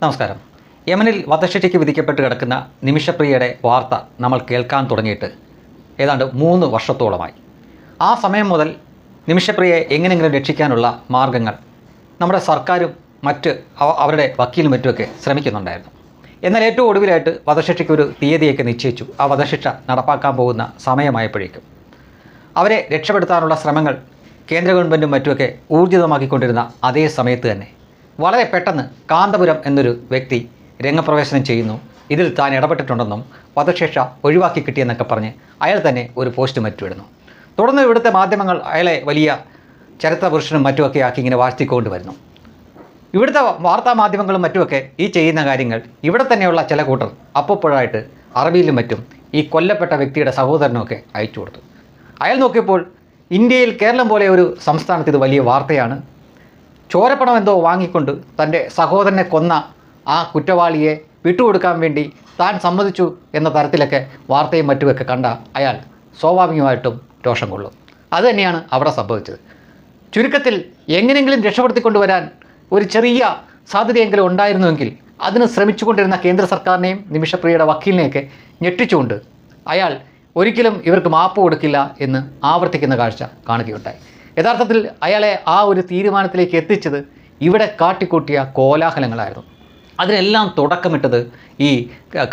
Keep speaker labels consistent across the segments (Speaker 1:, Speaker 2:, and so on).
Speaker 1: നമസ്കാരം. യമനിൽ വധശിക്ഷയ്ക്ക് വിധിക്കപ്പെട്ട് കിടക്കുന്ന നിമിഷപ്രിയയുടെ വാർത്ത നമ്മൾ കേൾക്കാൻ തുടങ്ങിയിട്ട് ഏതാണ്ട് മൂന്ന് വർഷത്തോളമായി. ആ സമയം മുതൽ നിമിഷപ്രിയയെ എങ്ങനെയെങ്കിലും രക്ഷിക്കാനുള്ള മാർഗങ്ങൾ നമ്മുടെ സർക്കാരും മറ്റ് അവരുടെ വക്കീലും മറ്റുമൊക്കെ ശ്രമിക്കുന്നുണ്ടായിരുന്നു. എന്നാൽ ഏറ്റവും ഒടുവിലായിട്ട് വധശിക്ഷയ്ക്ക് ഒരു തീയതിയൊക്കെ നിശ്ചയിച്ചു. ആ വധശിക്ഷ നടപ്പാക്കാൻ പോകുന്ന സമയമായപ്പോഴേക്കും അവരെ രക്ഷപ്പെടുത്താനുള്ള ശ്രമങ്ങൾ കേന്ദ്ര ഗവൺമെന്റും മറ്റുമൊക്കെ ഊർജിതമാക്കിക്കൊണ്ടിരുന്ന അതേ സമയത്ത് തന്നെ. വളരെ പെട്ടെന്ന് കാന്തപുരം എന്നൊരു വ്യക്തി രംഗപ്രവേശനം ചെയ്യുന്നു. ഇതിൽ താൻ ഇടപെട്ടിട്ടുണ്ടെന്നും വധശിക്ഷ ഒഴിവാക്കി കിട്ടിയെന്നൊക്കെ പറഞ്ഞ് അയാൾ തന്നെ ഒരു പോസ്റ്റ് മറ്റുവിടുന്നു. തുടർന്ന് ഇവിടുത്തെ മാധ്യമങ്ങൾ അയാളെ വലിയ ചരിത്ര പുരുഷനും മറ്റുമൊക്കെ ആക്കി ഇങ്ങനെ വാഴ്ത്തിക്കൊണ്ട് വരുന്നു ഇവിടുത്തെ വാർത്താ മാധ്യമങ്ങളും മറ്റുമൊക്കെ ഈ ചെയ്യുന്ന കാര്യങ്ങൾ ഇവിടെ തന്നെയുള്ള ചില കൂട്ടർ അപ്പോഴായിട്ട് അറബിയിലും മറ്റും ഈ കൊല്ലപ്പെട്ട വ്യക്തിയുടെ സഹോദരനൊക്കെ അയച്ചു കൊടുത്തു. അയാൾ നോക്കിയപ്പോൾ ഇന്ത്യയിൽ കേരളം പോലെ ഒരു സംസ്ഥാനത്ത് ഇത് വലിയ വാർത്തയാണ്. ചോരപ്പണം എന്തോ വാങ്ങിക്കൊണ്ട് തന്റെ സഹോദരനെ കൊന്ന ആ കുറ്റവാളിയെ വിട്ടുകൊടുക്കാൻ വേണ്ടി താൻ സമ്മതിച്ചു എന്ന തരത്തിലൊക്കെ വാർത്തയും മറ്റുമൊക്കെ കണ്ട അയാൾ സ്വാഭാവികമായിട്ടും രോഷം കൊള്ളും. അതുതന്നെയാണ് അവിടെ സംഭവിച്ചത്. ചുരുക്കത്തിൽ എങ്ങനെയെങ്കിലും രക്ഷപ്പെടുത്തിക്കൊണ്ടുവരാൻ ഒരു ചെറിയ സാധ്യതയെങ്കിലും ഉണ്ടായിരുന്നുവെങ്കിൽ അതിന് ശ്രമിച്ചുകൊണ്ടിരുന്ന കേന്ദ്ര സർക്കാരിനെയും നിമിഷപ്രിയയുടെ വക്കീലിനെയൊക്കെ ഞെട്ടിച്ചുകൊണ്ട് അയാൾ ഒരിക്കലും ഇവർക്ക് മാപ്പ് കൊടുക്കില്ല എന്ന് ആവർത്തിക്കുന്ന കാഴ്ച കാണുകയുണ്ടായി. യഥാർത്ഥത്തിൽ അയാളെ ആ ഒരു തീരുമാനത്തിലേക്ക് എത്തിച്ചത് ഇവിടെ കാട്ടിക്കൂട്ടിയ കോലാഹലങ്ങളായിരുന്നു. അതിനെല്ലാം തുടക്കമിട്ടത് ഈ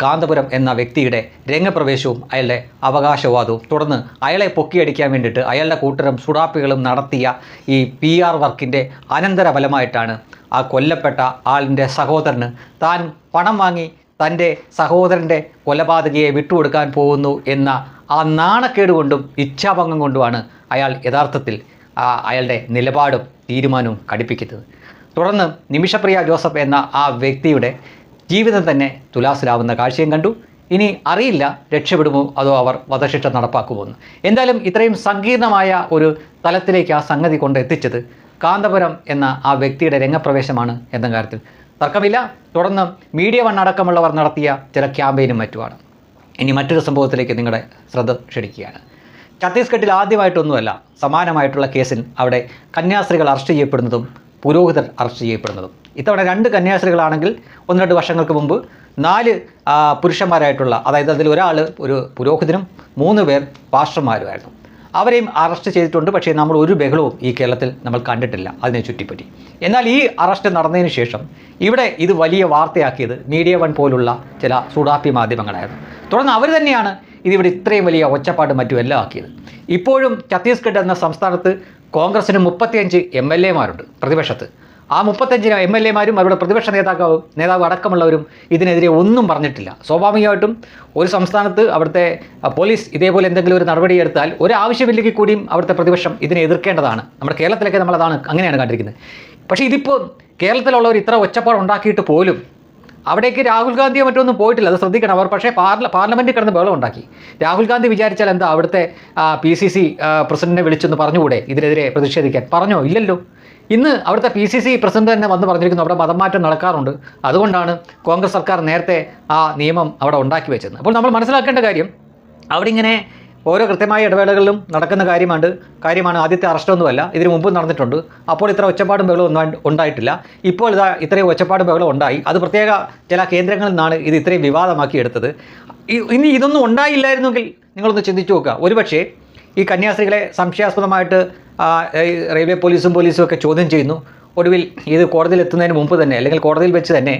Speaker 1: കാന്തപുരം എന്ന വ്യക്തിയുടെ രംഗപ്രവേശവും അയാളുടെ അവകാശവാദവും തുടർന്ന് അയാളെ പൊക്കിയടിക്കാൻ വേണ്ടിയിട്ട് അയാളുടെ കൂട്ടരും സുഡാപ്പികളും നടത്തിയ ഈ പി ആർ വർക്കിന്റെ അനന്തരഫലമായിട്ടാണ് ആ കൊല്ലപ്പെട്ട ആളിന്റെ സഹോദരന് താൻ പണം വാങ്ങി തന്റെ സഹോദരന്റെ കൊലപാതകയെ വിട്ടുകൊടുക്കാൻ പോകുന്നു എന്ന ആ നാണക്കേട് കൊണ്ടും ഇച്ഛാഭംഗം കൊണ്ടുമാണ് അയാൾ യഥാർത്ഥത്തിൽ അയാളുടെ നിലപാടും തീരുമാനവും കടുപ്പിക്കുന്നത്. തുടർന്ന് നിമിഷപ്രിയ ജോസഫ് എന്ന ആ വ്യക്തിയുടെ ജീവിതം തന്നെ തുലാസിലാവുന്ന കാഴ്ചയും കണ്ടു. ഇനി അറിയില്ല രക്ഷപ്പെടുമോ അതോ അവർ വധശിക്ഷ നടപ്പാക്കുമോ എന്ന്. എന്തായാലും ഇത്രയും സങ്കീർണമായ ഒരു തലത്തിലേക്ക് ആ സംഗതി കൊണ്ട് എത്തിച്ചത് കാന്തപുരം എന്ന ആ വ്യക്തിയുടെ രംഗപ്രവേശമാണ് എന്ന കാര്യത്തിൽ. തർക്കമില്ല. തുടർന്ന് മീഡിയ വൺ അടക്കമുള്ളവർ നടത്തിയ ചില ക്യാമ്പയിനും മറ്റുമാണ്. ഇനി മറ്റൊരു സംഭവത്തിലേക്ക് നിങ്ങളുടെ ശ്രദ്ധ ക്ഷണിക്കുകയാണ്. ഛത്തീസ്ഗഡിൽ ആദ്യമായിട്ടൊന്നുമല്ല സമാനമായിട്ടുള്ള കേസിൽ അവിടെ കന്യാസ്ത്രീകൾ അറസ്റ്റ് ചെയ്യപ്പെടുന്നതും പുരോഹിതർ അറസ്റ്റ് ചെയ്യപ്പെടുന്നതും. ഇത്തവണ രണ്ട് കന്യാസ്ത്രീകളാണെങ്കിൽ ഒന്ന് രണ്ട് വർഷങ്ങൾക്ക് മുമ്പ് നാല് പുരുഷന്മാരായിട്ടുള്ള അതായത് അതിൽ ഒരാൾ ഒരു പുരോഹിതനും മൂന്ന് പേർ പാസ്റ്റർമാരുമായിരുന്നു. അവരെയും അറസ്റ്റ് ചെയ്തിട്ടുണ്ട് പക്ഷേ നമ്മൾ ഒരു ബഹളവും ഈ കേരളത്തിൽ നമ്മൾ കണ്ടിട്ടില്ല അതിനെ ചുറ്റിപ്പറ്റി. എന്നാൽ ഈ അറസ്റ്റ് നടന്നതിന് ശേഷം ഇവിടെ ഇത് വലിയ വാർത്തയാക്കിയത് മീഡിയ വൺ പോലുള്ള ചില സുഡാപ്പി മാധ്യമങ്ങളായിരുന്നു. തുടർന്ന് അവർ തന്നെയാണ് ഇതിവിടെ ഇത്രയും വലിയ ഒച്ചപ്പാട് മറ്റും എല്ലാം ആക്കിയത്. ഇപ്പോഴും ഛത്തീസ്ഗഡ് എന്ന സംസ്ഥാനത്ത് കോൺഗ്രസിന് മുപ്പത്തിയഞ്ച് എം എൽ എമാരുണ്ട് പ്രതിപക്ഷത്ത്. ആ മുപ്പത്തഞ്ചിന് എം എൽ എമാരും അവരുടെ പ്രതിപക്ഷ നേതാക്കളും നേതാവ് അടക്കമുള്ളവരും ഇതിനെതിരെ ഒന്നും പറഞ്ഞിട്ടില്ല. സ്വാഭാവികമായിട്ടും ഒരു സംസ്ഥാനത്ത് അവിടുത്തെ പോലീസ് ഇതേപോലെ എന്തെങ്കിലും ഒരു നടപടി എടുത്താൽ ഒരു ആവശ്യമില്ലെങ്കിൽ കൂടിയും അവിടുത്തെ പ്രതിപക്ഷം ഇതിനെ എതിർക്കേണ്ടതാണ്. നമ്മുടെ കേരളത്തിലൊക്കെ നമ്മളതാണ് അങ്ങനെയാണ് കണ്ടിരിക്കുന്നത്. പക്ഷേ ഇതിപ്പോൾ കേരളത്തിലുള്ളവർ ഇത്ര ഒച്ചപ്പാട് ഉണ്ടാക്കിയിട്ട് പോലും അവിടേക്ക് രാഹുൽ ഗാന്ധിയോ മറ്റൊന്നും പോയിട്ടില്ല. അത് ശ്രദ്ധിക്കണം. അവർ പക്ഷേ പാർല പാർലമെന്റിൽ കിടന്ന് ബഹളം ഉണ്ടാക്കി. രാഹുൽ ഗാന്ധി വിചാരിച്ചാൽ എന്താ അവിടുത്തെ പി സി സി പ്രസിഡന്റിനെ വിളിച്ചൊന്ന് പറഞ്ഞുകൂടെ? ഇതിനെതിരെ പ്രതിഷേധിക്കാൻ. പറഞ്ഞോ? ഇല്ലല്ലോ. ഇന്ന് അവിടുത്തെ പി സി സി പ്രസിഡന്റ് തന്നെ വന്ന് പറഞ്ഞിരിക്കുന്നു. അവിടെ മതമാറ്റം നടക്കാറുണ്ട്. അതുകൊണ്ടാണ് കോൺഗ്രസ് സർക്കാർ നേരത്തെ ആ നിയമം അവിടെ ഉണ്ടാക്കി വെച്ചത്. അപ്പോൾ നമ്മൾ മനസ്സിലാക്കേണ്ട കാര്യം അവിടെ ഇങ്ങനെ ഓരോ കൃത്യമായ ഇടവേളകളിലും നടക്കുന്ന കാര്യമാണ് കാര്യമാണ് ആദ്യത്തെ അറസ്റ്റൊന്നുമല്ല ഇതിനു മുമ്പ് നടന്നിട്ടുണ്ട്. അപ്പോൾ ഇത്ര ഒച്ചപ്പാടും ബഹളവും ഒന്നും ഉണ്ടായിട്ടില്ല. ഇപ്പോൾ ഇതാ ഇത്രയും ഒച്ചപ്പാടും ബഹളം ഉണ്ടായി. അത് പ്രത്യേക ചില കേന്ദ്രങ്ങളിൽ നിന്നാണ് ഇത് ഇത്രയും വിവാദമാക്കി എടുത്തത് ഇനി ഇതൊന്നും ഉണ്ടായില്ലായിരുന്നെങ്കിൽ നിങ്ങളൊന്ന് ചിന്തിച്ചു നോക്കുക. ഒരുപക്ഷേ ഈ കന്യാസ്ത്രീകളെ സംശയാസ്പദമായിട്ട് റെയിൽവേ പോലീസും പോലീസും ഒക്കെ ചോദ്യം ചെയ്യുന്നു. ഒടുവിൽ ഇത് കോടതിയിൽ എത്തുന്നതിന് മുമ്പ് തന്നെ അല്ലെങ്കിൽ കോടതിയിൽ വെച്ച് തന്നെ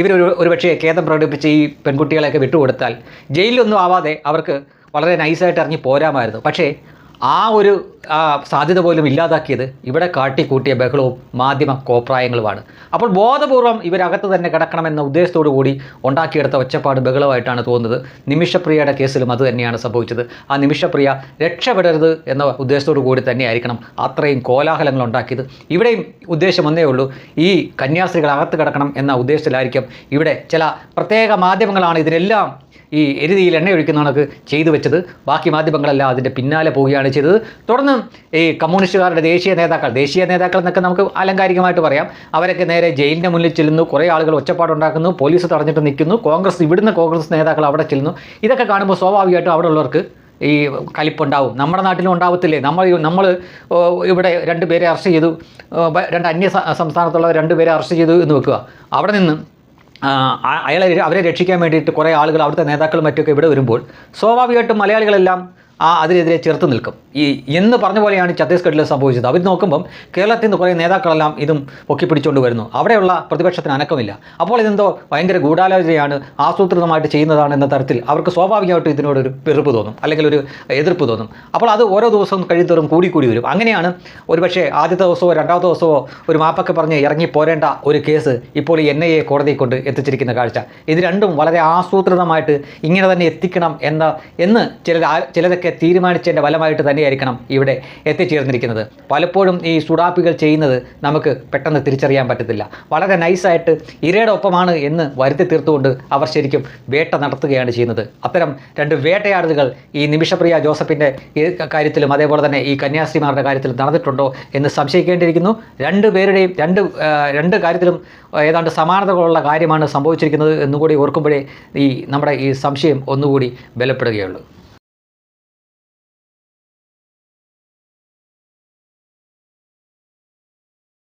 Speaker 1: ഇവരൊരു ഒരുപക്ഷേ ഖേദം പ്രകടിപ്പിച്ച് ഈ പെൺകുട്ടികളെയൊക്കെ വിട്ടുകൊടുത്താൽ ജയിലിലൊന്നും ആവാതെ അവർക്ക് വളരെ നൈസായിട്ട് ഇറങ്ങി പോരാമായിരുന്നു. പക്ഷേ ആ ഒരു സാധ്യത പോലും ഇല്ലാതാക്കിയത് ഇവിടെ കാട്ടിക്കൂട്ടിയ ബഹളവും മാധ്യമ കോപ്രായങ്ങളുമാണ്. അപ്പോൾ ബോധപൂർവം ഇവരകത്ത് തന്നെ കിടക്കണമെന്ന ഉദ്ദേശത്തോടു കൂടി ഉണ്ടാക്കിയെടുത്ത ഒച്ചപ്പാട് ബഹളമായിട്ടാണ് തോന്നുന്നത്. നിമിഷപ്രിയയുടെ കേസിലും അത് തന്നെയാണ് സംഭവിച്ചത്. ആ നിമിഷപ്രിയ രക്ഷപ്പെടരുത് എന്ന ഉദ്ദേശത്തോടു കൂടി തന്നെയായിരിക്കണം അത്രയും കോലാഹലങ്ങൾ ഉണ്ടാക്കിയത്. ഇവിടെയും ഉദ്ദേശം ഒന്നേ ഉള്ളൂ ഈ കന്യാസ്ത്രീകൾ അകത്ത് കിടക്കണം എന്ന ഉദ്ദേശത്തിലായിരിക്കും ഇവിടെ ചില പ്രത്യേക മാധ്യമങ്ങളാണ് ഇതിനെല്ലാം ഈ എരുതിയിൽ എണ്ണ ഒഴിക്കുന്ന ചെയ്തു വെച്ചത്. ബാക്കി മാധ്യമങ്ങളെല്ലാം അതിന്റെ പിന്നാലെ പോവുകയാണ് ചെയ്തത്. തുടർന്ന് ഈ കമ്മ്യൂണിസ്റ്റുകാരുടെ ദേശീയ നേതാക്കൾ ദേശീയ നേതാക്കൾ എന്നൊക്കെ നമുക്ക് ആലങ്കാരികമായിട്ട് പറയാം. അവരൊക്കെ നേരെ ജയിലിന്റെ മുന്നിൽ ചെല്ലുന്നു. കുറേ ആളുകൾ ഒച്ചപ്പാടുണ്ടാക്കുന്നു. പോലീസ് തടഞ്ഞിട്ട് നിൽക്കുന്നു. കോൺഗ്രസ് ഇവിടുന്ന് കോൺഗ്രസ് നേതാക്കൾ അവിടെ ചെല്ലുന്നു. ഇതൊക്കെ കാണുമ്പോൾ സ്വാഭാവികമായിട്ടും അവിടെ ഉള്ളവർക്ക് ഈ കലിപ്പുണ്ടാവും. നമ്മുടെ നാട്ടിലും ഉണ്ടാവത്തില്ലേ? നമ്മൾ നമ്മൾ ഇവിടെ രണ്ട് പേരെ അറസ്റ്റ് ചെയ്തു. രണ്ട് അന്യ സംസ്ഥാനത്തുള്ള രണ്ട് പേരെ അറസ്റ്റ് ചെയ്തു എന്ന് വെക്കുക. അവിടെ നിന്ന് അയാളെ അവരെ രക്ഷിക്കാൻ വേണ്ടിയിട്ട് കുറേ ആളുകൾ അവിടുത്തെ നേതാക്കളും മറ്റൊക്കെ ഇവിടെ വരുമ്പോൾ സ്വാഭാവികമായിട്ടും മലയാളികളെല്ലാം ആ അതിനെതിരെ ചെറുത്ത് നിൽക്കും. ഈ എന്ന് പറഞ്ഞ പോലെയാണ് ഛത്തീസ്ഗഡിൽ സംഭവിച്ചത്. അവർ നോക്കുമ്പം കേരളത്തിൽ നിന്ന് കുറേ നേതാക്കളെല്ലാം ഇതും പൊക്കി പിടിച്ചുകൊണ്ട് വരുന്നു. അവിടെയുള്ള പ്രതിപക്ഷത്തിന് അനക്കമില്ല. അപ്പോൾ ഇതെന്തോ ഭയങ്കര ഗൂഢാലോചനയാണ് ആസൂത്രിതമായിട്ട് ചെയ്യുന്നതാണ് എന്ന തരത്തിൽ അവർക്ക് സ്വാഭാവികമായിട്ടും ഇതിനോടൊരു വെറുപ്പ് തോന്നും അല്ലെങ്കിൽ ഒരു എതിർപ്പ് തോന്നും. അപ്പോൾ അത് ഓരോ ദിവസവും കഴിയുന്നതോറും കൂടി കൂടി വരും. അങ്ങനെയാണ് ഒരുപക്ഷെ ആദ്യത്തെ ദിവസമോ രണ്ടാമത്തെ ദിവസമോ ഒരു മാപ്പൊക്കെ പറഞ്ഞ് ഇറങ്ങി പോരേണ്ട ഒരു കേസ് ഇപ്പോൾ ഈ എൻ ഐ എ കോടതിയെ കൊണ്ട് എത്തിച്ചിരിക്കുന്ന കാഴ്ച. ഇത് രണ്ടും വളരെ ആസൂത്രിതമായിട്ട് ഇങ്ങനെ തന്നെ എത്തിക്കണം എന്ന എന്ന് ചില ആ- ചിലരൊക്കെ തീരുമാനിച്ചതിന്റെ ഫലമായിട്ട് തന്നെയായിരിക്കണം ഇവിടെ എത്തിച്ചേർന്നിരിക്കുന്നത്. പലപ്പോഴും ഈ സുഡാപ്പികൾ ചെയ്യുന്നത് നമുക്ക് പെട്ടെന്ന് തിരിച്ചറിയാൻ പറ്റത്തില്ല. വളരെ നൈസായിട്ട് ഇരയുടെ ഒപ്പമാണ് എന്ന് വരുത്തി തീർത്തുകൊണ്ട് അവർ ശരിക്കും വേട്ട നടത്തുകയാണ് ചെയ്യുന്നത്. അത്തരം രണ്ട് വേട്ടയാടുകൾ ഈ നിമിഷപ്രിയ ജോസഫിന്റെ കാര്യത്തിലും അതേപോലെ തന്നെ ഈ കന്യാസ്ത്രീമാരുടെ കാര്യത്തിലും നടന്നിട്ടുണ്ടോ എന്ന് സംശയിക്കേണ്ടിയിരിക്കുന്നു. രണ്ട് പേരുടെയും രണ്ട് രണ്ട് കാര്യത്തിലും ഏതാണ്ട് സമാനതകളുള്ള കാര്യമാണ് സംഭവിച്ചിരിക്കുന്നത് എന്നുകൂടി ഓർക്കുമ്പോഴേ ഈ നമ്മുടെ ഈ സംശയം ഒന്നുകൂടി ബലപ്പെടുകയുള്ളൂ.